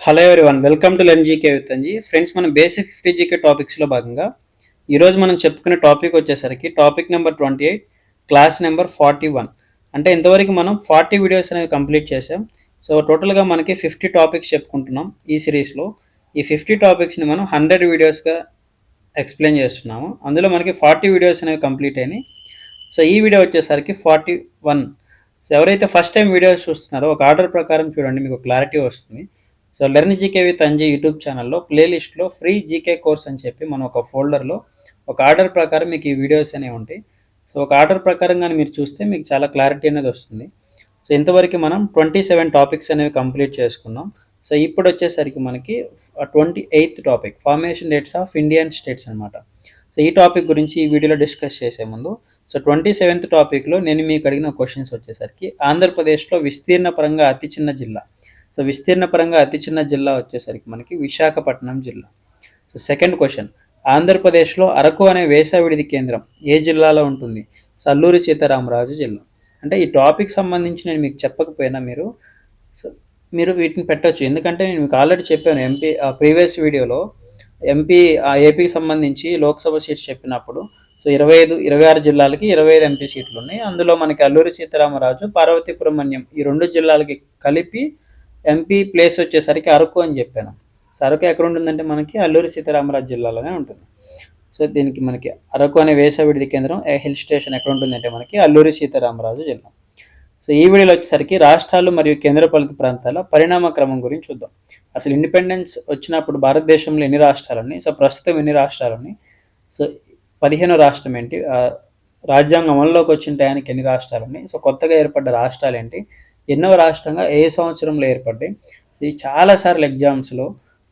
Hello one welcome to learn GK with Anji friends మనం basic fifty GK టాపిక్స్లో భాగంగా ఈరోజు మనం చెప్పుకునే టాపిక్ వచ్చేసరికి topic number twenty eight class number forty one అంటే ఇంతవరకు మనం ఫార్టీ వీడియోస్ అనేవి కంప్లీట్ చేసాం సో టోటల్గా మనకి ఫిఫ్టీ టాపిక్స్ చెప్పుకుంటున్నాం ఈ సిరీస్లో ఈ ఫిఫ్టీ టాపిక్స్ని మనం హండ్రెడ్ వీడియోస్గా ఎక్స్ప్లెయిన్ చేస్తున్నాము. అందులో మనకి ఫార్టీ వీడియోస్ అనేవి కంప్లీట్ అయినాయి. సో ఈ వీడియో వచ్చేసరికి ఫార్టీ వన్ సో ఎవరైతే ఫస్ట్ టైం వీడియోస్ చూస్తున్నారో ఒక ఆర్డర్ ప్రకారం చూడండి మీకు క్లారిటీ వస్తుంది. So learn GK with Anji YouTube ఛానల్లో ప్లేలిస్ట్లో ఫ్రీ జీకే కోర్స్ అని చెప్పి మనం ఒక ఫోల్డర్లో ఒక ఆర్డర్ ప్రకారం మీకు ఈ వీడియోస్ అనేవి ఉంటాయి. సో ఒక ఆర్డర్ ప్రకారం కానీ మీరు చూస్తే మీకు చాలా క్లారిటీ అనేది వస్తుంది. సో ఇంతవరకు మనం ట్వంటీ సెవెన్ టాపిక్స్ అనేవి కంప్లీట్ చేసుకున్నాం. సో ఇప్పుడు వచ్చేసరికి మనకి twenty eighth topic formation dates of Indian states అనమాట సో ఈ టాపిక్ గురించి ఈ వీడియోలో డిస్కస్ చేసే ముందు సో ట్వంటీ సెవెంత్ టాపిక్లో నేను మీకు అడిగిన క్వశ్చన్స్ వచ్చేసరికి ఆంధ్రప్రదేశ్లో విస్తీర్ణ పరంగా అతి చిన్న జిల్లా సో విస్తీర్ణ పరంగా అతి చిన్న జిల్లా వచ్చేసరికి మనకి విశాఖపట్నం జిల్లా. సో సెకండ్ క్వశ్చన్ ఆంధ్రప్రదేశ్లో అరకు అనే వేసవిడిది కేంద్రం ఏ జిల్లాలో ఉంటుంది? సో అల్లూరి సీతారామరాజు జిల్లా. అంటే ఈ టాపిక్ సంబంధించి నేను మీకు చెప్పకపోయినా మీరు సో మీరు వీటిని పెట్టవచ్చు ఎందుకంటే నేను మీకు ఆల్రెడీ చెప్పాను ఎంపీ ప్రీవియస్ వీడియోలో ఎంపీ ఏపీకి సంబంధించి లోక్సభ సీట్స్ చెప్పినప్పుడు సో ఇరవై ఐదు ఇరవై ఆరు జిల్లాలకి ఇరవై ఐదు ఎంపీ సీట్లు ఉన్నాయి అందులో మనకి అల్లూరి సీతారామరాజు పార్వతీపురం ఈ రెండు జిల్లాలకి కలిపి ఎంపీ ప్లేస్ వచ్చేసరికి అరకు అని చెప్పాను. సో అరకు ఎక్కడ ఉంటుందంటే మనకి అల్లూరి సీతారామరాజు జిల్లాలోనే ఉంటుంది. సో దీనికి మనకి అరకు అనే వేసవిడిది కేంద్రం హిల్ స్టేషన్ ఎక్కడ ఉంటుందంటే మనకి అల్లూరి సీతారామరాజు జిల్లా. సో ఈ వీడియోలో వచ్చేసరికి రాష్ట్రాలు మరియు కేంద్రపాలిత ప్రాంతాల పరిణామ క్రమం గురించి చూద్దాం. అసలు ఇండిపెండెన్స్ వచ్చినప్పుడు భారతదేశంలో ఎన్ని రాష్ట్రాలు ఉన్నాయి? సో ప్రస్తుతం ఎన్ని రాష్ట్రాలు ఉన్నాయి? సో పదిహేనో రాష్ట్రం ఏంటి? రాజ్యాంగం అమల్లోకి వచ్చిన టయానికి ఎన్ని రాష్ట్రాలు ఉన్నాయి? సో కొత్తగా ఏర్పడ్డ రాష్ట్రాలు ఏంటి? ఎన్నో రాష్ట్రంగా ఏ సంవత్సరంలో ఏర్పడ్డాయి? ఇది చాలాసార్లు ఎగ్జామ్స్లో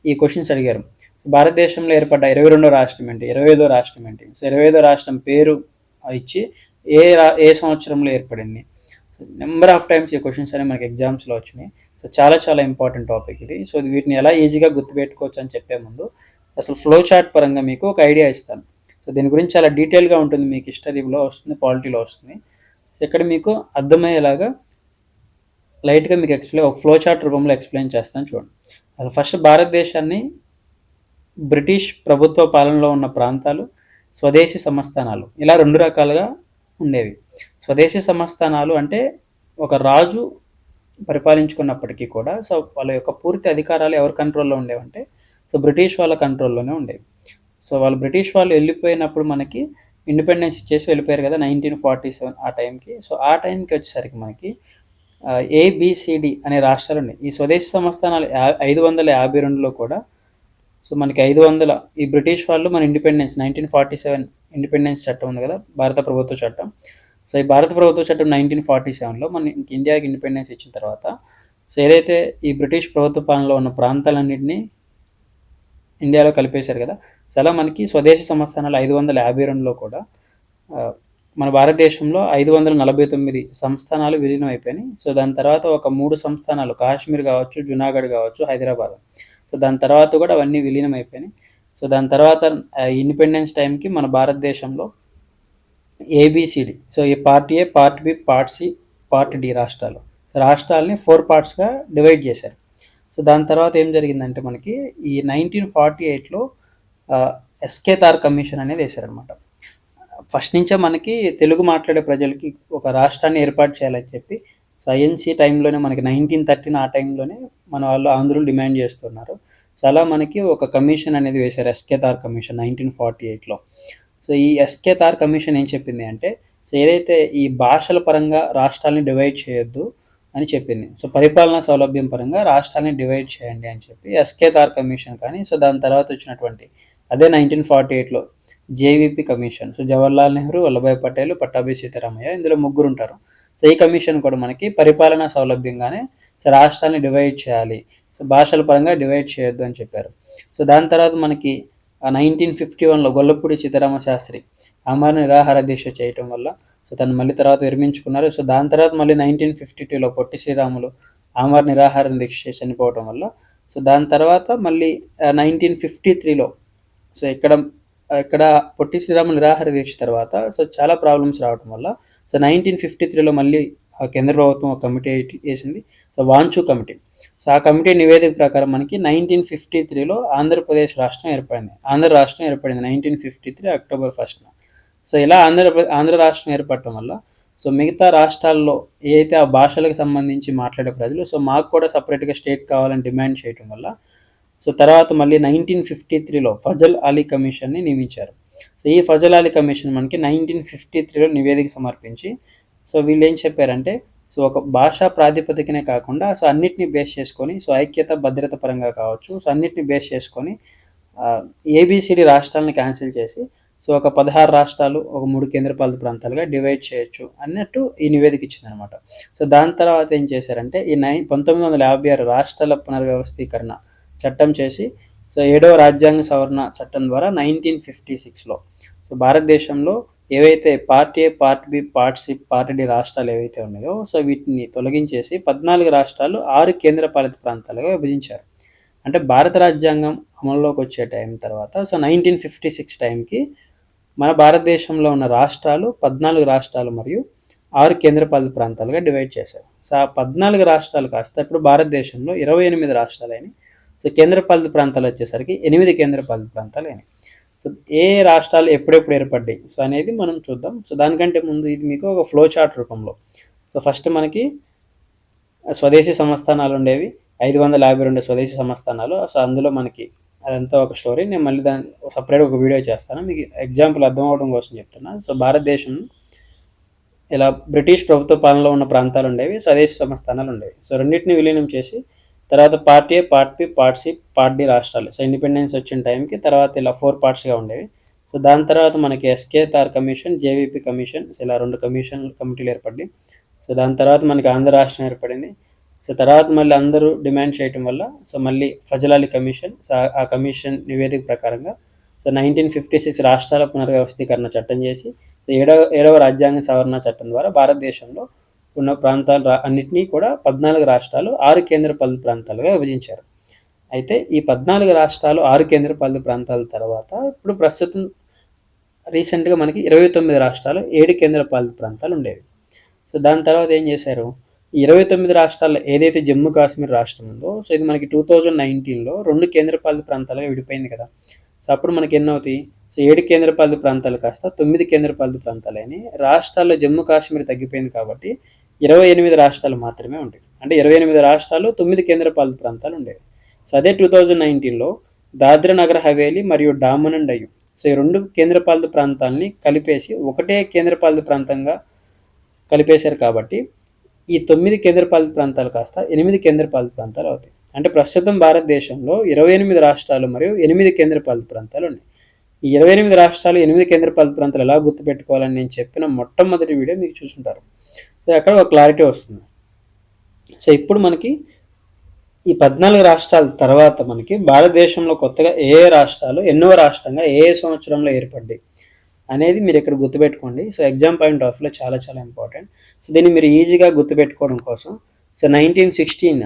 ఈ క్వశ్చన్స్ అడిగారు. భారతదేశంలో ఏర్పడ్డ ఇరవై రెండో రాష్ట్రం ఏంటి? ఇరవై ఐదో రాష్ట్రం ఏంటి? సో ఇరవై ఐదో రాష్ట్రం పేరు ఇచ్చి ఏ రా ఏ సంవత్సరంలో ఏర్పడింది? నెంబర్ ఆఫ్ టైమ్స్ ఈ క్వశ్చన్స్ అనేవి మనకి ఎగ్జామ్స్లో వచ్చినాయి. సో చాలా చాలా ఇంపార్టెంట్ టాపిక్ ఇది. సో వీటిని ఎలా ఈజీగా గుర్తుపెట్టుకోవచ్చు అని చెప్పే ముందు అసలు ఫ్లో చార్ట్ పరంగా మీకు ఒక ఐడియా ఇస్తాను. సో దీని గురించి చాలా డీటెయిల్గా ఉంటుంది. మీకు హిస్టరీలో వస్తుంది పాలిటీలో వస్తుంది. సో ఇక్కడ మీకు అర్థమయ్యేలాగా లైట్గా మీకు ఎక్స్ప్లెయిన్ ఒక ఫ్లో చార్ట్ రూపంలో ఎక్స్ప్లెయిన్ చేస్తాను చూడండి. అసలు ఫస్ట్ భారతదేశాన్ని బ్రిటిష్ ప్రభుత్వ పాలనలో ఉన్న ప్రాంతాలు స్వదేశీ సంస్థానాలు ఇలా రెండు రకాలుగా ఉండేవి. స్వదేశీ సంస్థానాలు అంటే ఒక రాజు పరిపాలించుకున్నప్పటికీ కూడా సో వాళ్ళ యొక్క పూర్తి అధికారాలు ఎవరి కంట్రోల్లో ఉండేవంటే సో బ్రిటిష్ వాళ్ళ కంట్రోల్లోనే ఉండేవి. సో వాళ్ళు బ్రిటిష్ వాళ్ళు వెళ్ళిపోయినప్పుడు మనకి ఇండిపెండెన్స్ ఇచ్చేసి వెళ్ళిపోయారు కదా నైన్టీన్ ఫార్టీ సెవెన్ ఆ టైంకి. సో ఆ టైంకి వచ్చేసరికి మనకి ఏబిసిడి అనే రాష్ట్రాలు ఉన్నాయి ఈ స్వదేశీ సంస్థానాలు ఐదు వందల యాభై రెండులో కూడా సో మనకి ఐదు వందల ఈ బ్రిటిష్ వాళ్ళు మన independence nineteen forty seven independence చట్టం ఉంది కదా భారత ప్రభుత్వ చట్టం. సో ఈ భారత ప్రభుత్వ చట్టం నైన్టీన్ ఫార్టీ సెవెన్లో మన ఇండియాకి ఇండిపెండెన్స్ ఇచ్చిన తర్వాత సో ఏదైతే ఈ బ్రిటిష్ ప్రభుత్వ పాలనలో ఉన్న ప్రాంతాలన్నింటినీ ఇండియాలో కలిపేశారు కదా సో అలా మనకి స్వదేశీ సంస్థానాలు ఐదు వందల యాభై రెండులో కూడా మన భారతదేశంలో ఐదు వందల నలభై తొమ్మిది సంస్థానాలు విలీనం అయిపోయినాయి. సో దాని తర్వాత ఒక మూడు సంస్థానాలు కాశ్మీర్ కావచ్చు జునాగఢ్ కావచ్చు హైదరాబాద్. సో దాని తర్వాత కూడా అవన్నీ విలీనం అయిపోయినాయి. సో దాని తర్వాత ఇండిపెండెన్స్ టైంకి మన భారతదేశంలో ఏబిసిడి సో ఈ part A part B part C part D రాష్ట్రాలు. సో రాష్ట్రాలని ఫోర్ పార్ట్స్గా డివైడ్ చేశారు. సో దాని తర్వాత ఏం జరిగిందంటే మనకి ఈ నైన్టీన్ ఫార్టీ ఎయిట్లో ఎస్కేతార్ కమిషన్ అనేది వేశారనమాట ఫస్ట్ నుంచే మనకి తెలుగు మాట్లాడే ప్రజలకి ఒక రాష్ట్రాన్ని ఏర్పాటు చేయాలని చెప్పి సో ఐఎన్సీ టైంలోనే మనకి నైన్టీన్ థర్టీన్ ఆ టైంలోనే మన వాళ్ళు ఆంధ్రులు డిమాండ్ చేస్తున్నారు. సో అలా మనకి ఒక కమిషన్ అనేది వేశారు SK Dhar commission nineteen forty ఎయిట్లో. సో ఈ ఎస్కే తార్ కమిషన్ ఏం చెప్పింది అంటే సో ఏదైతే ఈ భాషల పరంగా రాష్ట్రాలని డివైడ్ చేయొద్దు అని చెప్పింది. సో పరిపాలనా సౌలభ్యం పరంగా రాష్ట్రాన్ని డివైడ్ చేయండి అని చెప్పి ఎస్కే తార్ కమిషన్ కానీ సో దాని తర్వాత వచ్చినటువంటి అదే నైన్టీన్ ఫార్టీ ఎయిట్లో JVP commission so Jawaharlal Nehru Vallabhbhai Patel Pattabhi Sitaramayya ఇందులో ముగ్గురు ఉంటారు సో ఈ కమిషన్ కూడా మనకి పరిపాలనా సౌలభ్యంగానే సో రాష్ట్రాన్ని డివైడ్ చేయాలి. సో భాషల పరంగా డివైడ్ చేయొద్దు అని చెప్పారు. సో దాని తర్వాత మనకి నైన్టీన్ ఫిఫ్టీ వన్లో గొల్లపూడి సీతారామ శాస్త్రి అమర నిరాహార దీక్ష చేయటం వల్ల సో తను మళ్ళీ తర్వాత విరమించుకున్నారు. సో దాని తర్వాత మళ్ళీ నైన్టీన్ ఫిఫ్టీ టూలో పొట్టి శ్రీరాములు అమర నిరాహార దీక్ష చనిపోవటం వల్ల సో దాని తర్వాత మళ్ళీ నైన్టీన్ ఫిఫ్టీ త్రీలో సో ఇక్కడ ఇక్కడ పొట్టి శ్రీరాములు నిరాహార దీక్ష తర్వాత సో చాలా ప్రాబ్లమ్స్ రావడం వల్ల సో నైన్టీన్ ఫిఫ్టీ త్రీలో మళ్ళీ కేంద్ర ప్రభుత్వం ఒక కమిటీ వేసింది సో వాంచు కమిటీ. సో ఆ కమిటీ నివేదిక ప్రకారం మనకి నైన్టీన్ ఫిఫ్టీ త్రీలో ఆంధ్రప్రదేశ్ రాష్ట్రం ఏర్పడింది. ఆంధ్ర రాష్ట్రం ఏర్పడింది నైన్టీన్ ఫిఫ్టీ త్రీ అక్టోబర్ ఫస్ట్న. సో ఇలా ఆంధ్రప్రదేశ్ ఆంధ్ర రాష్ట్రం ఏర్పడటం వల్ల సో మిగతా రాష్ట్రాల్లో ఏదైతే ఆ భాషలకు సంబంధించి మాట్లాడే ప్రజలు సో మాకు కూడా సపరేట్గా స్టేట్ కావాలని డిమాండ్ చేయటం వల్ల సో తర్వాత మళ్ళీ నైన్టీన్ ఫిఫ్టీ త్రీలో ఫజల్ అలీ కమిషన్ని నియమించారు. సో ఈ ఫజల్ అలీ కమిషన్ మనకి నైన్టీన్ ఫిఫ్టీ త్రీలో నివేదిక సమర్పించి సో వీళ్ళు ఏం చెప్పారంటే సో ఒక భాషా ప్రాతిపదికనే కాకుండా సో అన్నిటిని బేస్ చేసుకొని సో ఐక్యత భద్రత పరంగా కావచ్చు సో అన్నిటిని బేస్ చేసుకొని ఏబిసిడి రాష్ట్రాలను క్యాన్సిల్ చేసి సో ఒక పదహారు రాష్ట్రాలు ఒక మూడు కేంద్రపాలిత ప్రాంతాలుగా డివైడ్ చేయొచ్చు అన్నట్టు ఈ నివేదిక ఇచ్చిందనమాట సో దాని తర్వాత ఏం చేశారంటే ఈ నైన్ పంతొమ్మిది వందల యాభై ఆరు రాష్ట్రాల పునర్వ్యవస్థీకరణ చట్టం చేసి సో ఏడవ రాజ్యాంగ సవరణ చట్టం ద్వారా నైన్టీన్ ఫిఫ్టీ సిక్స్లో. సో భారతదేశంలో ఏవైతే part A part B part C part D రాష్ట్రాలు ఏవైతే ఉన్నాయో సో వీటిని తొలగించేసి పద్నాలుగు రాష్ట్రాలు ఆరు కేంద్రపాలిత ప్రాంతాలుగా విభజించారు. అంటే భారత రాజ్యాంగం అమల్లోకి వచ్చే టైం తర్వాత సో నైన్టీన్ ఫిఫ్టీ సిక్స్ టైంకి మన భారతదేశంలో ఉన్న రాష్ట్రాలు పద్నాలుగు రాష్ట్రాలు మరియు ఆరు కేంద్రపాలిత ప్రాంతాలుగా డివైడ్ చేశారు. సో ఆ పద్నాలుగు రాష్ట్రాలు కాస్త ఇప్పుడు భారతదేశంలో ఇరవై ఎనిమిది రాష్ట్రాలని సో కేంద్రపాలిత ప్రాంతాలు వచ్చేసరికి ఎనిమిది కేంద్రపాలిత ప్రాంతాలు అయినాయి. సో ఏ రాష్ట్రాలు ఎప్పుడెప్పుడు ఏర్పడ్డాయి? సో అనేది మనం చూద్దాం. సో దానికంటే ముందు ఇది మీకు ఒక ఫ్లో చార్ట్ రూపంలో. సో ఫస్ట్ మనకి స్వదేశీ సంస్థానాలు ఉండేవి. ఐదు వందల యాభై రెండు స్వదేశీ సంస్థానాలు. సో అందులో మనకి అదంతా ఒక స్టోరీ నేను మళ్ళీ దాని సపరేట్ ఒక వీడియో చేస్తాను. మీకు ఎగ్జాంపుల్ అర్థం అవడం కోసం చెప్తున్నాను సో భారతదేశం ఇలా బ్రిటిష్ ప్రభుత్వ పాలనలో ఉన్న ప్రాంతాలు ఉండేవి. స్వదేశీ సంస్థానాలు ఉండేవి. సో రెండింటిని విలీనం చేసి తర్వాత part A part B part C part D రాష్ట్రాలు. సో ఇండిపెండెన్స్ వచ్చిన టైంకి తర్వాత ఇలా ఫోర్ పార్ట్స్గా ఉండేవి. సో దాని తర్వాత మనకి SK Dhar commission JVP commission ఇలా రెండు కమిషన్ కమిటీలు ఏర్పడి సో దాని తర్వాత మనకి ఆంధ్ర రాష్ట్రం ఏర్పడింది. సో తర్వాత మళ్ళీ అందరూ డిమాండ్ చేయటం వల్ల సో మళ్ళీ ఫజలాలి కమిషన్ సో ఆ కమిషన్ నివేదిక ప్రకారంగా సో నైన్టీన్ ఫిఫ్టీ సిక్స్ రాష్ట్రాల పునర్వ్యవస్థీకరణ చట్టం చేసి సో ఏడవ ఏడవ రాజ్యాంగ సవరణ చట్టం ద్వారా భారతదేశంలో ఉన్న ప్రాంతాలు అన్నింటినీ కూడా పద్నాలుగు రాష్ట్రాలు ఆరు కేంద్రపాలిత ప్రాంతాలుగా విభజించారు. అయితే ఈ పద్నాలుగు రాష్ట్రాలు ఆరు కేంద్రపాలిత ప్రాంతాల తర్వాత ఇప్పుడు ప్రస్తుతం రీసెంట్గా మనకి ఇరవై తొమ్మిది రాష్ట్రాలు ఏడు కేంద్రపాలిత ప్రాంతాలు ఉండేవి. సో దాని తర్వాత ఏం చేశారు? ఇరవై తొమ్మిది రాష్ట్రాల్లో ఏదైతే జమ్మూ కాశ్మీర్ రాష్ట్రం ఉందో సో ఇది మనకి టూ థౌజండ్ నైన్టీన్లో రెండు కేంద్రపాలిత ప్రాంతాలుగా విడిపోయింది కదా. సో అప్పుడు మనకి ఎన్నవుతాయి? సో ఏడు కేంద్రపాలిత ప్రాంతాలు కాస్త తొమ్మిది కేంద్రపాలిత ప్రాంతాలని రాష్ట్రాల్లో జమ్మూ కాశ్మీర్ తగ్గిపోయింది కాబట్టి ఇరవై ఎనిమిది రాష్ట్రాలు మాత్రమే ఉండేవి. అంటే ఇరవై ఎనిమిది రాష్ట్రాలు తొమ్మిది కేంద్రపాలిత ప్రాంతాలు ఉండేవి. సో అదే టూ థౌజండ్ నైన్టీన్లో దాద్రా నగర్ హవేలీ మరియు డామన్ అండ్ అయ్యూ సో ఈ రెండు కేంద్రపాలిత ప్రాంతాలని కలిపేసి ఒకటే కేంద్రపాలిత ప్రాంతంగా కలిపేశారు కాబట్టి ఈ తొమ్మిది కేంద్రపాలిత ప్రాంతాలు కాస్త ఎనిమిది కేంద్రపాలిత ప్రాంతాలు అవుతాయి. అంటే ప్రస్తుతం భారతదేశంలో ఇరవై ఎనిమిది రాష్ట్రాలు మరియు ఎనిమిది కేంద్రపాలిత ప్రాంతాలు ఉన్నాయి. ఈ ఇరవై ఎనిమిది రాష్ట్రాలు ఎనిమిది కేంద్రపాలిత ప్రాంతాలు ఎలా గుర్తుపెట్టుకోవాలని నేను చెప్పిన మొట్టమొదటి వీడియో మీకు చూసుంటారు. సో అక్కడ ఒక క్లారిటీ వస్తుంది. సో ఇప్పుడు మనకి ఈ పద్నాలుగు రాష్ట్రాల తర్వాత మనకి భారతదేశంలో కొత్తగా ఏ రాష్ట్రాలు ఎన్నో రాష్ట్రంగా ఏ సంవత్సరంలో ఏర్పడ్డాయి అనేది మీరు ఇక్కడ గుర్తుపెట్టుకోండి. సో ఎగ్జామ్ పాయింట్ ఆఫ్ వ్యూలో చాలా చాలా ఇంపార్టెంట్ సో దీన్ని మీరు ఈజీగా గుర్తుపెట్టుకోవడం కోసం సో నైన్టీన్ సిక్స్టీన్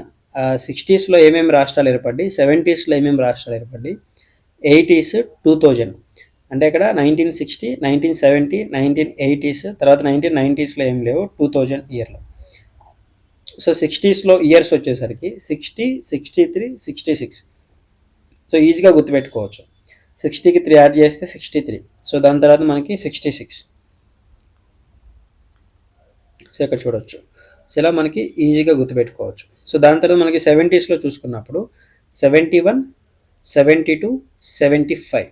సిక్స్టీస్లో ఏమేమి రాష్ట్రాలు ఏర్పడ్డాయి సెవెంటీస్లో ఏమేమి రాష్ట్రాలు ఏర్పడ్డాయి ఎయిటీస్ టూ థౌజండ్ అంటే ఇక్కడ nineteen sixty nineteen seventy nineteen eighties తర్వాత నైన్టీన్ నైంటీస్లో ఏం లేవు టూ థౌజండ్ ఇయర్లో సో సిక్స్టీస్లో ఇయర్స్ వచ్చేసరికి sixty sixty three sixty six so ఈజీగా గుర్తుపెట్టుకోవచ్చు సిక్స్టీకి త్రీ యాడ్ చేస్తే సిక్స్టీ త్రీ సో దాని తర్వాత మనకి సిక్స్టీ సిక్స్ సో ఇక్కడ చూడొచ్చు. సో ఇలా మనకి ఈజీగా గుర్తుపెట్టుకోవచ్చు. సో దాని తర్వాత మనకి సెవెంటీస్లో చూసుకున్నప్పుడు seventy one seventy two seventy five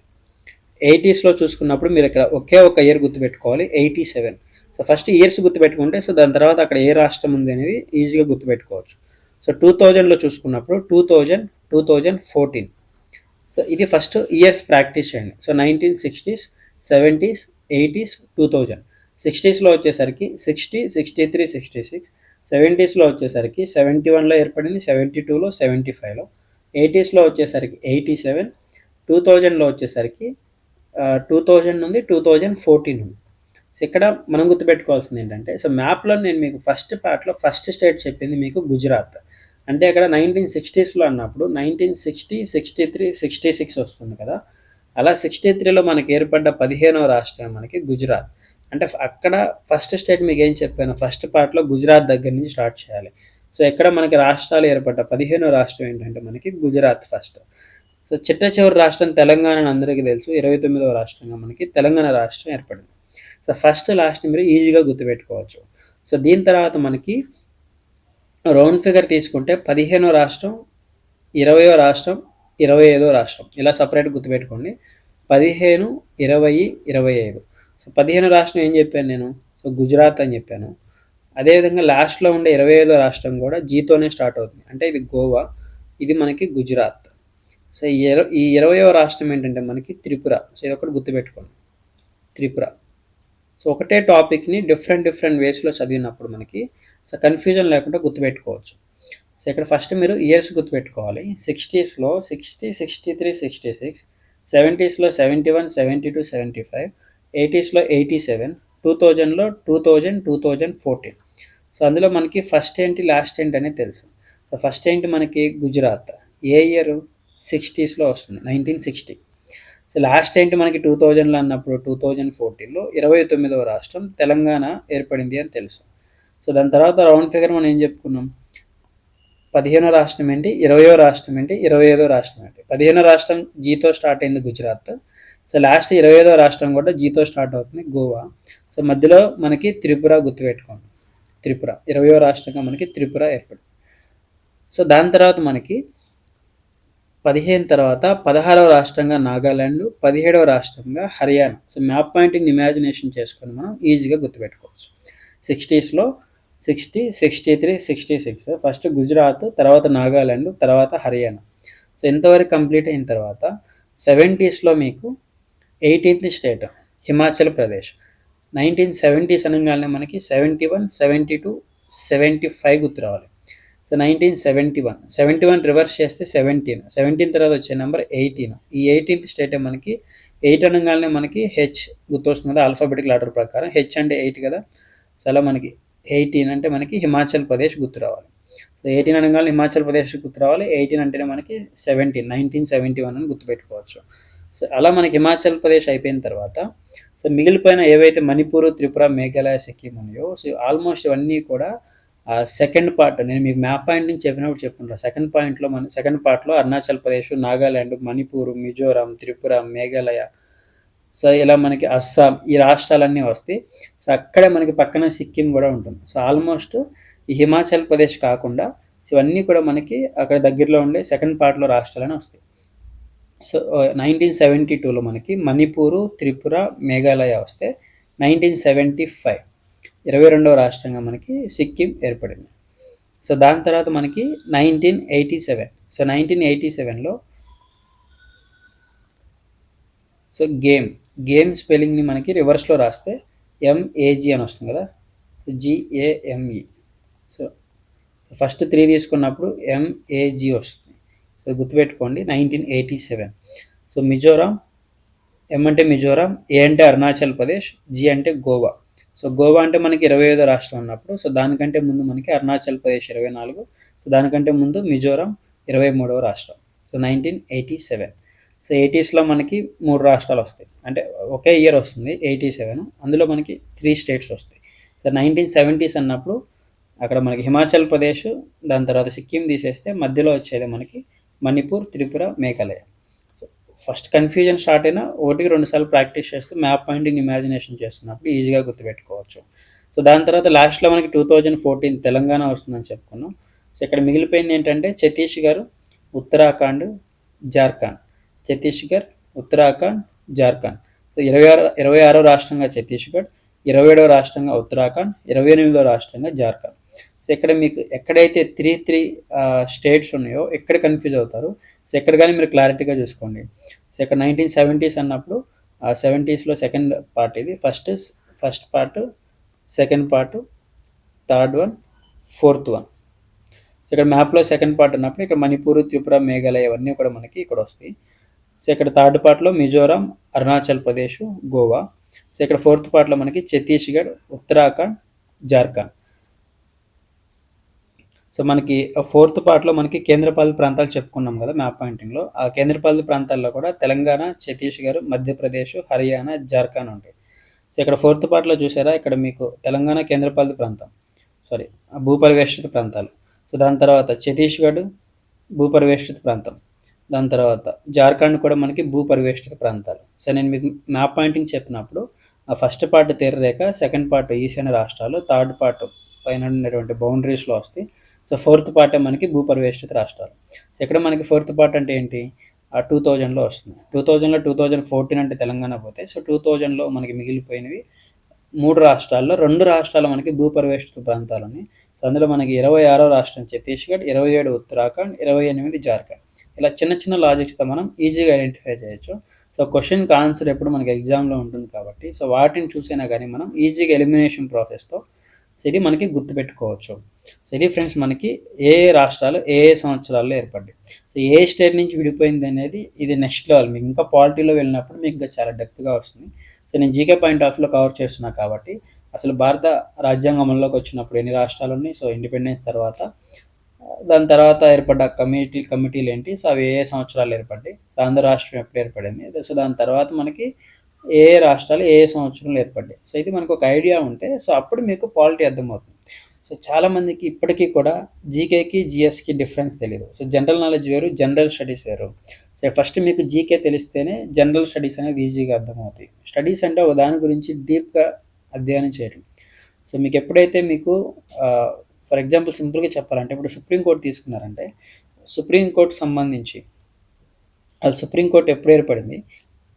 ఎయిటీస్లో చూసుకున్నప్పుడు మీరు ఇక్కడ ఒకే ఒక ఇయర్ గుర్తుపెట్టుకోవాలి eighty seven. So first years గుర్తుపెట్టుకుంటే సో దాని తర్వాత అక్కడ ఏ రాష్ట్రం ఉంది అనేది ఈజీగా గుర్తుపెట్టుకోవచ్చు. సో టూ థౌజండ్లో చూసుకున్నప్పుడు two thousand two thousand fourteen so ఇది ఫస్ట్ ఇయర్స్ ప్రాక్టీస్ చేయండి. So nineteen sixties seventies eighties two thousand సిక్స్టీస్లో వచ్చేసరికి sixty sixty three sixty six సెవెంటీస్లో వచ్చేసరికి సెవెంటీ వన్లో ఏర్పడింది సెవెంటీ టూలో సెవెంటీ ఫైవ్లో ఎయిటీస్లో వచ్చేసరికి ఎయిటీ సెవెన్ టూ థౌజండ్లో వచ్చేసరికి టూ థౌజండ్ నుండి టూ థౌజండ్ ఫోర్టీన్ ఉంది సో ఇక్కడ మనం గుర్తుపెట్టుకోవాల్సింది ఏంటంటే సో మ్యాప్లో నేను మీకు ఫస్ట్ పార్ట్లో ఫస్ట్ స్టేట్ చెప్పింది మీకు గుజరాత్. అంటే అక్కడ నైన్టీన్ సిక్స్టీస్లో అన్నప్పుడు nineteen sixty sixty three sixty six వస్తుంది కదా. అలా సిక్స్టీ త్రీలో మనకి ఏర్పడ్డ పదిహేనవ రాష్ట్రం మనకి గుజరాత్. అంటే అక్కడ ఫస్ట్ స్టేట్ మీకు ఏం చెప్పాను? ఫస్ట్ పార్ట్లో గుజరాత్ దగ్గర నుంచి స్టార్ట్ చేయాలి. సో ఎక్కడ మనకి రాష్ట్రాలు ఏర్పడ్డ పదిహేనో రాష్ట్రం ఏంటంటే మనకి గుజరాత్ ఫస్ట్ సో చిట్ట చివరి రాష్ట్రం తెలంగాణ అని అందరికీ తెలుసు. ఇరవై తొమ్మిదవ రాష్ట్రంగా మనకి తెలంగాణ రాష్ట్రం ఏర్పడింది. సో ఫస్ట్ లాస్ట్ మీరు ఈజీగా గుర్తుపెట్టుకోవచ్చు. సో దీని తర్వాత మనకి రౌండ్ ఫిగర్ తీసుకుంటే పదిహేనో రాష్ట్రం ఇరవయో రాష్ట్రం ఇరవై ఐదో రాష్ట్రం. ఇలా సపరేట్ గుర్తుపెట్టుకోండి. పదిహేను ఇరవై ఇరవై ఐదు. సో పదిహేను రాష్ట్రం ఏం చెప్పాను నేను? సో గుజరాత్ అని చెప్పాను. అదేవిధంగా లాస్ట్లో ఉండే ఇరవై ఐదో రాష్ట్రం కూడా జీతోనే స్టార్ట్ అవుతుంది. అంటే ఇది గోవా ఇది మనకి గుజరాత్. సో ఈ ఇర ఈ రాష్ట్రం ఏంటంటే మనకి త్రిపుర. సో ఇది ఒకటి గుర్తుపెట్టుకోండి. త్రిపుర. సో ఒకటే టాపిక్ని డిఫరెంట్ డిఫరెంట్ వేస్లో చదివినప్పుడు మనకి సో కన్ఫ్యూజన్ లేకుండా గుర్తుపెట్టుకోవచ్చు. సో ఇక్కడ ఫస్ట్ మీరు ఇయర్స్ గుర్తుపెట్టుకోవాలి. సిక్స్టీస్లో sixty sixty three sixty six సెవెంటీస్లో seventy one seventy two seventy five ఎయిటీస్లో eighty seven two థౌజండ్లో two thousand two thousand fourteen. So అందులో మనకి ఫస్ట్ ఏంటి లాస్ట్ ఏంటి అనేది తెలుసు. సో ఫస్ట్ ఏంటి మనకి గుజరాత్. ఏ ఇయర్? సిక్స్టీస్లో వస్తుంది నైన్టీన్ సిక్స్టీ. సో లాస్ట్ ఏంటి మనకి టూ థౌజండ్లో అన్నప్పుడు టూ థౌజండ్ ఫోర్టీన్లో ఇరవై తొమ్మిదవ రాష్ట్రం తెలంగాణ ఏర్పడింది అని తెలుసు. సో దాని తర్వాత రౌండ్ ఫిగర్ మనం ఏం చెప్పుకున్నాం? పదిహేనో రాష్ట్రం ఏంటి? ఇరవయో రాష్ట్రం ఏంటి? ఇరవై ఐదో రాష్ట్రం ఏంటి? పదిహేనో రాష్ట్రం జీతో స్టార్ట్ అయింది గుజరాత్. సో లాస్ట్ ఇరవై ఐదో రాష్ట్రం కూడా జీతో స్టార్ట్ అవుతుంది గోవా. సో మధ్యలో మనకి త్రిపుర గుర్తుపెట్టుకోండి. త్రిపుర ఇరవయో రాష్ట్రంగా మనకి త్రిపుర ఏర్పడింది. సో దాని తర్వాత మనకి పదిహేను తర్వాత పదహారవ రాష్ట్రంగా నాగాలాండ్ పదిహేడవ రాష్ట్రంగా Haryana. So map pointing imagination చేసుకొని మనం ఈజీగా గుర్తుపెట్టుకోవచ్చు. సిక్స్టీస్లో sixty sixty three sixty six first Gujarat తర్వాత నాగాలాండ్ తర్వాత హర్యానా. సో ఎంతవరకు కంప్లీట్ అయిన తర్వాత సెవెంటీస్లో మీకు eighteenth state Himachal Pradesh nineteen seventies అనగానే మనకి seventy one seventy two seventy five గుర్తు రావాలి. So nineteen seventy one seventy one reverse చేస్తే సెవెంటీన్ సెవెంటీన్ తర్వాత వచ్చే నెంబర్ ఎయిటీన్ ఈ ఎయిటీన్త్ స్టేట్ మనకి ఎయిట్ అనగానే మనకి హెచ్ గుర్తొస్తుంది కదా ఆల్ఫాబెటిక్ ఆర్డర్ ప్రకారం. హెచ్ అంటే ఎయిట్ కదా. సో అలా మనకి ఎయిటీన్ అంటే మనకి హిమాచల్ ప్రదేశ్ గుర్తు రావాలి. సో ఎయిటీన్ అనగానే హిమాచల్ ప్రదేశ్ గుర్తు రావాలి. ఎయిటీన్ అంటేనే మనకి సెవెంటీన్ నైన్టీన్ సెవెంటీ వన్ అని గుర్తుపెట్టుకోవచ్చు. సో అలా మనకి హిమాచల్ ప్రదేశ్ అయిపోయిన తర్వాత సో మిగిలిపోయిన ఏవైతే మణిపూర్ త్రిపుర మేఘాలయ సిక్కిం ఉన్నాయో సో ఆల్మోస్ట్ ఇవన్నీ కూడా సెకండ్ పార్ట్ నేను మీకు మ్యాప్ పాయింట్ నుంచి చెప్పినప్పుడు చెప్పుకుంటాను సెకండ్ పాయింట్లో మన సెకండ్ పార్ట్లో అరుణాచల్ ప్రదేశ్ నాగాల్యాండ్ మణిపూర్ మిజోరాం త్రిపుర మేఘాలయ. సో ఇలా మనకి అస్సాం ఈ రాష్ట్రాలన్నీ వస్తాయి. సో అక్కడే మనకి పక్కన సిక్కిం కూడా ఉంటుంది. సో ఆల్మోస్ట్ ఈ హిమాచల్ ప్రదేశ్ కాకుండా ఇవన్నీ కూడా మనకి అక్కడ దగ్గరలో ఉండే సెకండ్ పార్ట్లో రాష్ట్రాలని వస్తాయి. సో నైన్టీన్ సెవెంటీ టూలో మనకి మణిపూరు త్రిపుర మేఘాలయ వస్తే నైన్టీన్ సెవెంటీ ఫైవ్ ఇరవై రెండవ రాష్ట్రంగా మనకి సిక్కిం ఏర్పడింది. సో దాని తర్వాత మనకి nineteen eighty seven. So nineteen eighty సెవెన్లో సో గేమ్ గేమ్ స్పెల్లింగ్ని మనకి రివర్స్లో రాస్తే ఎంఏజీ అని వస్తుంది కదా? జిఏఎంఈ సో ఫస్ట్ త్రీ తీసుకున్నప్పుడు ఎంఏజీ వస్తుంది. సో గుర్తుపెట్టుకోండి nineteen eighty seven. So Mizoram M అంటే మిజోరాం ఏ అంటే అరుణాచల్ ప్రదేశ్ జి అంటే గోవా. సో గోవా అంటే మనకి ఇరవై ఐదో రాష్ట్రం ఉన్నప్పుడు సో దానికంటే ముందు మనకి అరుణాచల్ ప్రదేశ్ ఇరవై నాలుగు సో దానికంటే ముందు మిజోరాం ఇరవై మూడవ రాష్ట్రం so nineteen eighty seven so ఎయిటీస్లో మనకి మూడు రాష్ట్రాలు వస్తాయి. అంటే ఒకే ఇయర్ వస్తుంది ఎయిటీ సెవెన్ అందులో మనకి త్రీ స్టేట్స్ వస్తాయి. సో నైన్టీన్ సెవెంటీస్ అన్నప్పుడు అక్కడ మనకి హిమాచల్ ప్రదేశ్ దాని తర్వాత సిక్కిం తీసేస్తే మధ్యలో వచ్చేది మనకి Manipur Tripura Meghalaya. First confusion start అయినా ఒకటికి రెండు సార్లు ప్రాక్టీస్ చేస్తే మ్యాప్ పాయింటింగ్ ఇమాజినేషన్ చేస్తున్నప్పుడు ఈజీగా గుర్తుపెట్టుకోవచ్చు. సో దాని తర్వాత లాస్ట్లో మనకి టూ థౌజండ్ ఫోర్టీన్ తెలంగాణ వస్తుందని చెప్పుకున్నాం. సో ఇక్కడ మిగిలిపోయింది ఏంటంటే ఛత్తీస్గఢ్ ఉత్తరాఖండ్ జార్ఖండ్. ఛత్తీస్గఢ్ ఉత్తరాఖండ్ జార్ఖండ్. సో ఇరవై ఆరు ఇరవై ఆరో రాష్ట్రంగా ఛత్తీస్గఢ్ ఇరవై ఏడవ రాష్ట్రంగా ఉత్తరాఖండ్ ఇరవై ఎనిమిదో రాష్ట్రంగా జార్ఖండ్. సో ఇక్కడ మీకు ఎక్కడైతే త్రీ త్రీ స్టేట్స్ ఉన్నాయో ఎక్కడ కన్ఫ్యూజ్ అవుతారు? సో ఎక్కడ కానీ మీరు క్లారిటీగా చూసుకోండి. సో ఇక్కడ నైన్టీన్ సెవెంటీస్ అన్నప్పుడు సెవెంటీస్లో సెకండ్ పార్ట్ ఇది. First first part second part third one fourth one so ఇక్కడ మ్యాప్లో సెకండ్ పార్ట్ ఉన్నప్పుడు ఇక్కడ మణిపూర్ త్రిపుర మేఘాలయ ఇవన్నీ కూడా మనకి ఇక్కడ వస్తాయి. సో ఇక్కడ థర్డ్ పార్ట్లో మిజోరాం అరుణాచల్ ప్రదేశ్ గోవా. సో ఇక్కడ ఫోర్త్ పార్ట్లో మనకి ఛత్తీస్గఢ్ ఉత్తరాఖండ్ జార్ఖండ్. సో మనకి ఫోర్త్ పార్ట్లో మనకి కేంద్రపాలిత ప్రాంతాలు చెప్పుకున్నాం కదా మ్యాప్ పాయింటింగ్లో. ఆ కేంద్రపాలిత ప్రాంతాల్లో కూడా తెలంగాణ ఛత్తీస్గఢ్ మధ్యప్రదేశ్ హర్యానా జార్ఖండ్ ఉంటాయి. సో ఇక్కడ ఫోర్త్ పార్ట్లో చూసారా ఇక్కడ మీకు తెలంగాణ కేంద్రపాలిత ప్రాంతం. సారీ భూపరివేష్టిత ప్రాంతాలు. సో దాని తర్వాత ఛత్తీస్గఢ్ భూపరివేష్టిత ప్రాంతం. దాని తర్వాత జార్ఖండ్ కూడా మనకి భూపరివేష్టిత ప్రాంతాలు. సో నేను మీకు మ్యాప్ పాయింటింగ్ చెప్పినప్పుడు ఆ ఫస్ట్ పార్ట్ తీరరేఖ సెకండ్ పార్ట్ ఈశాన్య రాష్ట్రాలు థర్డ్ పార్ట్ పైన ఉన్నటువంటి బౌండరీస్లో వస్తాయి సో ఫోర్త్ పార్టే మనకి భూపరివేష్టిత రాష్ట్రాలు. సో ఇక్కడ మనకి ఫోర్త్ పార్ట్ అంటే ఏంటి? ఆ టూ థౌజండ్లో వస్తుంది. టూ థౌజండ్లో టూ థౌజండ్ ఫోర్టీన్ అంటే తెలంగాణ పోతే సో టూ థౌజండ్లో మనకి మిగిలిపోయినవి మూడు రాష్ట్రాల్లో రెండు రాష్ట్రాలు మనకి భూపరివేష్టిత ప్రాంతాలు ఉన్నాయి. సో అందులో మనకి ఇరవై ఆరో రాష్ట్రం ఛత్తీస్గఢ్ ఇరవై ఏడు ఉత్తరాఖండ్ ఇరవై ఎనిమిది జార్ఖండ్. ఇలా చిన్న చిన్న లాజిక్స్తో మనం ఈజీగా ఐడెంటిఫై చేయొచ్చు. సో క్వశ్చన్కి ఆన్సర్ ఎప్పుడు మనకి ఎగ్జామ్లో ఉంటుంది కాబట్టి సో వాటిని చూసైనా కానీ మనం ఈజీగా ఎలిమినేషన్ ప్రాసెస్తో సో ఇది మనకి గుర్తుపెట్టుకోవచ్చు. సో ఇది ఫ్రెండ్స్ మనకి ఏ రాష్ట్రాలు ఏ ఏ సంవత్సరాల్లో ఏర్పడ్డాయి. సో ఏ స్టేట్ నుంచి విడిపోయింది అనేది ఇది నెక్స్ట్ లెవెల్. మీకు ఇంకా పాలిటీలో వెళ్ళినప్పుడు మీకు ఇంకా చాలా డెప్త్గా వస్తుంది. సో నేను జీకే పాయింట్ ఆఫ్ కవర్ చేస్తున్నా కాబట్టి అసలు భారత రాజ్యాంగం అమల్లోకి వచ్చినప్పుడు ఎన్ని రాష్ట్రాలు ఉన్నాయి? సో ఇండిపెండెన్స్ తర్వాత దాని తర్వాత ఏర్పడ్డ కమిటీ కమిటీలు ఏంటి? సో అవి ఏ ఏ సంవత్సరాలు ఏర్పడ్డాయి? ఆంధ్ర రాష్ట్రం ఎప్పుడు ఏర్పడింది? సో దాని తర్వాత మనకి ఏ ఏ రాష్ట్రాలు ఏ ఏ సంవత్సరంలో ఏర్పడ్డాయి. సో ఇది మనకు ఒక ఐడియా ఉంటే సో అప్పుడు మీకు పాలిటీ అర్థమవుతుంది. సో చాలామందికి ఇప్పటికీ కూడా జీకేకి జిఎస్కి డిఫరెన్స్ తెలియదు సో జనరల్ నాలెడ్జ్ వేరు జనరల్ స్టడీస్ వేరు. సో ఫస్ట్ మీకు జీకే తెలిస్తేనే జనరల్ స్టడీస్ అనేది ఈజీగా అర్థమవుతాయి. స్టడీస్ అంటే ఒక దాని గురించి డీప్గా అధ్యయనం చేయడం. సో మీకు ఎప్పుడైతే మీకు ఫర్ ఎగ్జాంపుల్ సింపుల్గా చెప్పాలంటే ఇప్పుడు సుప్రీంకోర్టు తీసుకున్నారంటే సుప్రీంకోర్టు సంబంధించి అది సుప్రీంకోర్టు ఎప్పుడు ఏర్పడింది?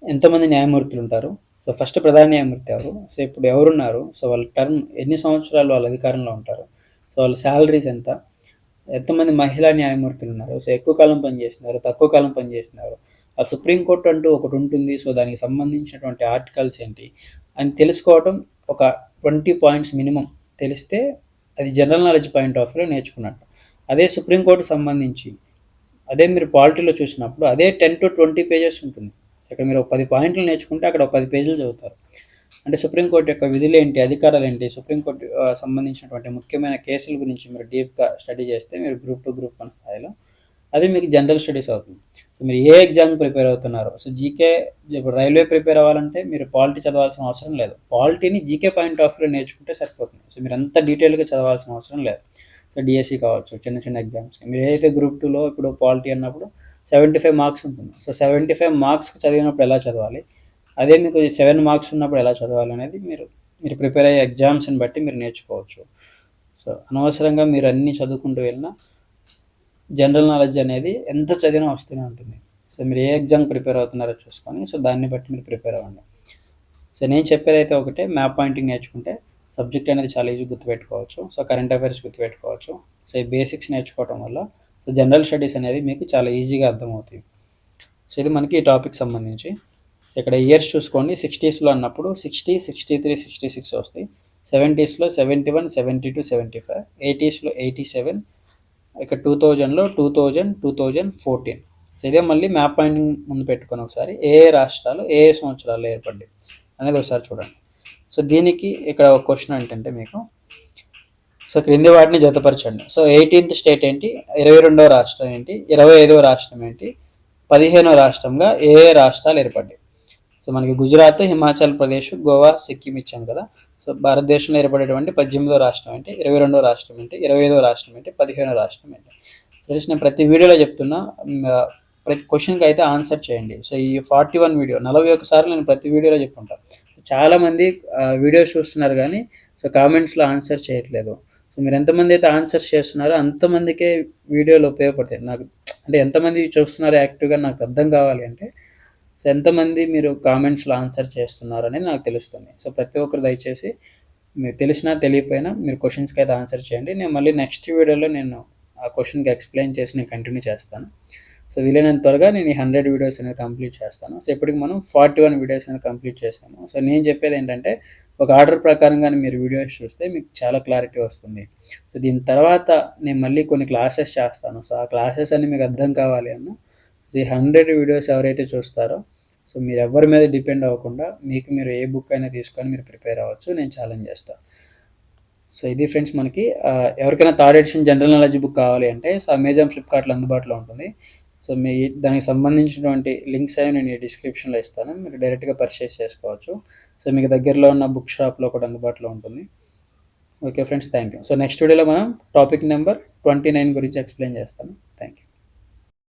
ఎంతమంది న్యాయమూర్తులు ఉంటారు? సో ఫస్ట్ ప్రధాన న్యాయమూర్తి ఎవరు? సో ఇప్పుడు ఎవరున్నారు? సో వాళ్ళ టర్మ్ ఎన్ని సంవత్సరాలు వాళ్ళ అధికారంలో ఉంటారు? సో వాళ్ళ శాలరీస్ ఎంత? ఎంతమంది మహిళా న్యాయమూర్తులు ఉన్నారు? సో ఎక్కువ కాలం పనిచేస్తున్నారు తక్కువ కాలం పనిచేస్తున్నారు ఆ సుప్రీంకోర్టు అంటూ ఒకటి ఉంటుంది. సో దానికి సంబంధించినటువంటి ఆర్టికల్స్ ఏంటి? అని తెలుసుకోవడం ఒక ట్వంటీ పాయింట్స్ మినిమం. తెలిస్తే అది జనరల్ నాలెడ్జ్ పాయింట్ ఆఫ్ వ్యూలో నేర్చుకున్నట్టు. అదే సుప్రీంకోర్టుకు సంబంధించి అదే మీరు పాలిటీలో చూసినప్పుడు అదే టెన్ టు ట్వంటీ పేజెస్ ఉంటుంది. ఇక్కడ మీరు ఒక పది పాయింట్లు నేర్చుకుంటే అక్కడ ఒక పది పేజీలు చదువుతారు. అంటే సుప్రీంకోర్టు యొక్క విధులు ఏంటి అధికారాలు ఏంటి సుప్రీంకోర్టు సంబంధించినటువంటి ముఖ్యమైన కేసుల గురించి మీరు డీప్గా స్టడీ చేస్తే మీరు గ్రూప్ టు గ్రూప్ వన్ స్థాయిలో అది మీకు జనరల్ స్టడీస్ అవుతుంది. సో మీరు ఏ ఎగ్జామ్ ప్రిపేర్ అవుతున్నారు సో జీకే ఇప్పుడు రైల్వే ప్రిపేర్ అవ్వాలంటే మీరు పాలిటీ చదవాల్సిన అవసరం లేదు. పాలిటీని జీకే పాయింట్ ఆఫ్ వ్యూ నేర్చుకుంటే సరిపోతుంది. సో మీరు అంత డీటెయిల్గా చదవాల్సిన అవసరం లేదు. డిఎస్సి కావచ్చు చిన్న చిన్న ఎగ్జామ్స్ మీరు ఏదైతే గ్రూప్ టూలో ఇప్పుడు పాలిటీ అన్నప్పుడు సెవెంటీ ఫైవ్ మార్క్స్ ఉంటుంది. సో సెవెంటీ ఫైవ్ మార్క్స్ చదివినప్పుడు ఎలా చదవాలి? అదే మీకు సెవెన్ మార్క్స్ ఉన్నప్పుడు ఎలా చదవాలి అనేది మీరు మీరు ప్రిపేర్ అయ్యే ఎగ్జామ్స్ని బట్టి మీరు నేర్చుకోవచ్చు. సో అనవసరంగా మీరు అన్నీ చదువుకుంటూ వెళ్ళినా జనరల్ నాలెడ్జ్ అనేది ఎంత చదివినా వస్తూనే ఉంటుంది. సో మీరు ఏ ఎగ్జామ్ ప్రిపేర్ అవుతున్నారో చూసుకొని సో దాన్ని బట్టి మీరు ప్రిపేర్ అవ్వండి. సో నేను చెప్పేది అయితే ఒకటే మ్యాప్ పాయింటింగ్ నేర్చుకుంటే సబ్జెక్ట్ అనేది చాలా ఈజీ గుర్తుపెట్టుకోవచ్చు. సో కరెంట్ అఫైర్స్ గుర్తుపెట్టుకోవచ్చు. సో ఈ బేసిక్స్ నేర్చుకోవడం వల్ల సో జనరల్ స్టడీస్ అనేది మీకు చాలా ఈజీగా అర్థమవుతుంది సో ఇది మనకి ఈ టాపిక్ సంబంధించి. ఇక్కడ ఇయర్స్ చూసుకోండి. సిక్స్టీస్లో అన్నప్పుడు sixty sixty three sixty six వస్తాయి. సెవెంటీస్లో seventy one seventy two seventy five ఎయిటీస్లో eighty seven ఇక టూ థౌజండ్లో two thousand two thousand fourteen so ఇదే మళ్ళీ మ్యాప్ పాయింటింగ్ ముందు పెట్టుకొని ఒకసారి ఏ ఏ రాష్ట్రాలు ఏ ఏ సంవత్సరాలు ఏర్పడ్డాయి అనేది ఒకసారి చూడండి. సో దీనికి ఇక్కడ ఒక క్వశ్చన్ ఏంటంటే మీకు సో క్రింది వాటిని జతపరచండి. సో ఎయిటీన్త్ స్టేట్ ఏంటి? ఇరవై రెండవ రాష్ట్రం ఏంటి? ఇరవై ఐదవ రాష్ట్రం ఏంటి? పదిహేనవ రాష్ట్రంగా ఏ ఏ రాష్ట్రాలు ఏర్పడ్డాయి? సో మనకి గుజరాత్ హిమాచల్ ప్రదేశ్ గోవా సిక్కిం ఇచ్చాం కదా. సో భారతదేశంలో ఏర్పడేటువంటి పద్దెనిమిదో రాష్ట్రం ఏంటి? ఇరవై రెండో రాష్ట్రం ఏంటి? ఇరవై ఐదో రాష్ట్రం ఏంటి? పదిహేనో రాష్ట్రం ఏంటి? ఫ్రెండ్స్ నేను ప్రతి వీడియోలో చెప్తున్నా ప్రతి క్వశ్చన్కి అయితే ఆన్సర్ చేయండి. సో ఈ ఫార్టీ వన్ వీడియో నలభై ఒకసారి నేను ప్రతి వీడియోలో చెప్పుకుంటాను చాలామంది వీడియోస్ చూస్తున్నారు కానీ సో కామెంట్స్లో ఆన్సర్ చేయట్లేదు. సో మీరు ఎంతమంది అయితే ఆన్సర్స్ చేస్తున్నారో అంతమందికే వీడియోలు ఉపయోగపడతాయి. నాకు అంటే ఎంతమంది చూస్తున్నారో యాక్టివ్గా నాకు అర్థం కావాలి అంటే సో ఎంతమంది మీరు కామెంట్స్లో ఆన్సర్ చేస్తున్నారు అనేది నాకు తెలుస్తుంది. సో ప్రతి ఒక్కరు దయచేసి మీరు తెలిసినా తెలియకపోయినా మీరు క్వశ్చన్స్కి అయితే ఆన్సర్ చేయండి. నేను మళ్ళీ నెక్స్ట్ వీడియోలో నేను ఆ క్వశ్చన్కి ఎక్స్ప్లెయిన్ చేసి నేను కంటిన్యూ చేస్తాను. సో వీలైనంత త్వరగా నేను ఈ హండ్రెడ్ వీడియోస్ అనేది కంప్లీట్ చేస్తాను. సో ఇప్పటికి మనం ఫార్టీ వన్ వీడియోస్ అనేది కంప్లీట్ చేసాము సో నేను చెప్పేది ఏంటంటే ఒక ఆర్డర్ ప్రకారంగానే మీరు వీడియోస్ చూస్తే మీకు చాలా క్లారిటీ వస్తుంది. సో దీని తర్వాత నేను మళ్ళీ కొన్ని క్లాసెస్ చేస్తాను. సో ఆ క్లాసెస్ అన్ని మీకు అర్థం కావాలి అన్న ఈ హండ్రెడ్ వీడియోస్ ఎవరైతే చూస్తారో సో మీరు ఎవరి మీద డిపెండ్ అవ్వకుండా మీకు మీరు ఏ బుక్ అయినా తీసుకొని మీరు ప్రిపేర్ అవ్వచ్చు. నేను ఛాలెంజ్ చేస్తాను సో ఇది ఫ్రెండ్స్ మనకి ఎవరికైనా third edition general knowledge book కావాలి అంటే సో అమెజాన్ ఫ్లిప్కార్ట్లో అందుబాటులో ఉంటుంది. సో మీ దానికి సంబంధించినటువంటి లింక్స్ అవి నేను డిస్క్రిప్షన్లో ఇస్తాను. మీరు డైరెక్ట్గా పర్చేస్ చేసుకోవచ్చు. సో మీకు దగ్గరలో ఉన్న బుక్ షాప్లో కూడా అందుబాటులో ఉంటుంది. Okay friends thank you. So next వీడియోలో మనం టాపిక్ నెంబర్ ట్వంటీ నైన్ గురించి ఎక్స్ప్లెయిన్ చేస్తాను.